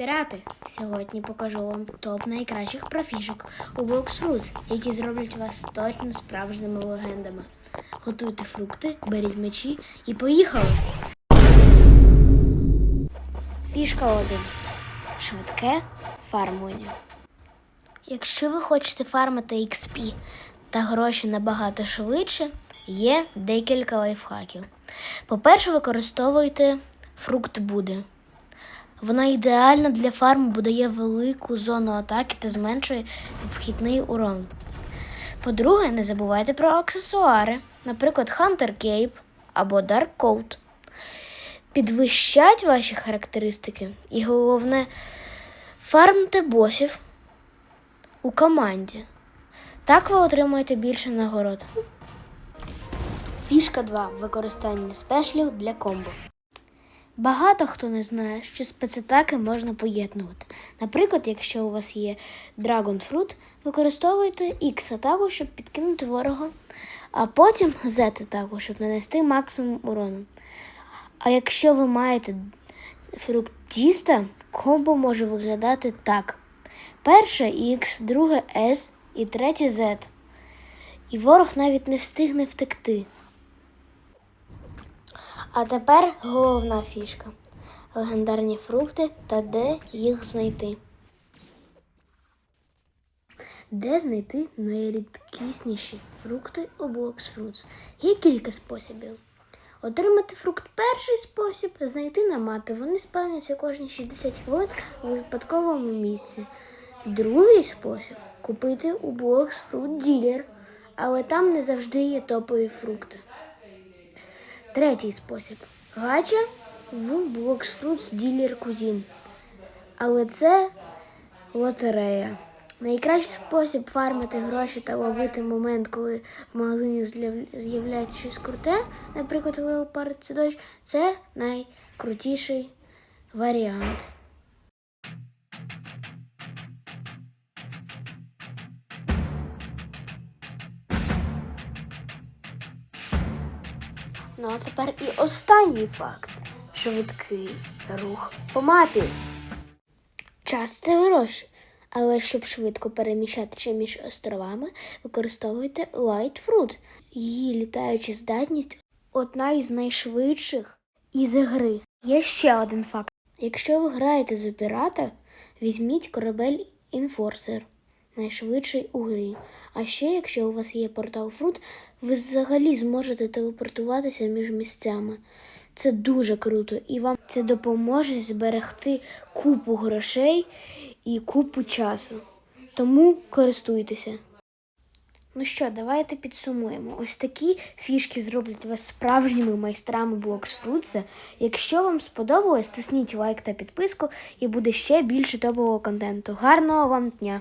Пірати, сьогодні покажу вам топ найкращих профішок у Box Fruits, які зроблять вас точно справжніми легендами. Готуйте фрукти, беріть мечі і поїхали! Фішка 1. Швидке фармування. Якщо ви хочете фармити XP та гроші набагато швидше, є декілька лайфхаків. По-перше, використовуйте фрукт Буде. Вона ідеальна для фарму, бо дає велику зону атаки та зменшує вхідний урон. По-друге, не забувайте про аксесуари, наприклад, Hunter Cape або Dark Coat. Підвищать ваші характеристики і головне, фармте босів у команді. Так ви отримаєте більше нагород. Фішка 2. Використання спешлів для комбо. Багато хто не знає, що спецатаки можна поєднувати. Наприклад, якщо у вас є Dragon Fruit, використовуйте X атаку, щоб підкинути ворога, а потім Z атаку, щоб нанести максимум урону. А якщо ви маєте фрукт тіста, комбо може виглядати так: перше X, друге S і третє Z. І ворог навіть не встигне втекти. А тепер головна фішка: легендарні фрукти та де їх знайти. Де знайти найрідкісніші фрукти у Box Fruits? Є кілька способів. Отримати фрукт перший спосіб знайти на мапі. Вони спавняться кожні 60 хвилин у випадковому місці. Другий спосіб купити у Box Fruit Dealer, але там не завжди є топові фрукти. Третій спосіб. Гача в Box Fruits Dealer Cuisine. Але це лотерея. Найкращий спосіб фармити гроші та ловити момент, коли в магазині з'являється щось круте, наприклад, леопард дощ, це найкрутіший варіант. Ну а тепер і останній факт: швидкий рух по мапі. Час це гроші. Але щоб швидко переміщатися між островами, використовуйте Light Fruit. Її літаюча здатність одна із найшвидших із гри. Є ще один факт. Якщо ви граєте за пірата, візьміть корабель Enforcer, найшвидший у грі. А ще, якщо у вас є портал Fruit, ви взагалі зможете телепортуватися між місцями. Це дуже круто, і вам це допоможе зберегти купу грошей і купу часу. Тому користуйтеся. Ну що, давайте підсумуємо. Ось такі фішки зроблять вас справжніми майстрами Blocks Fruits. Якщо вам сподобалось, тисніть лайк та підписку, і буде ще більше топового контенту. Гарного вам дня!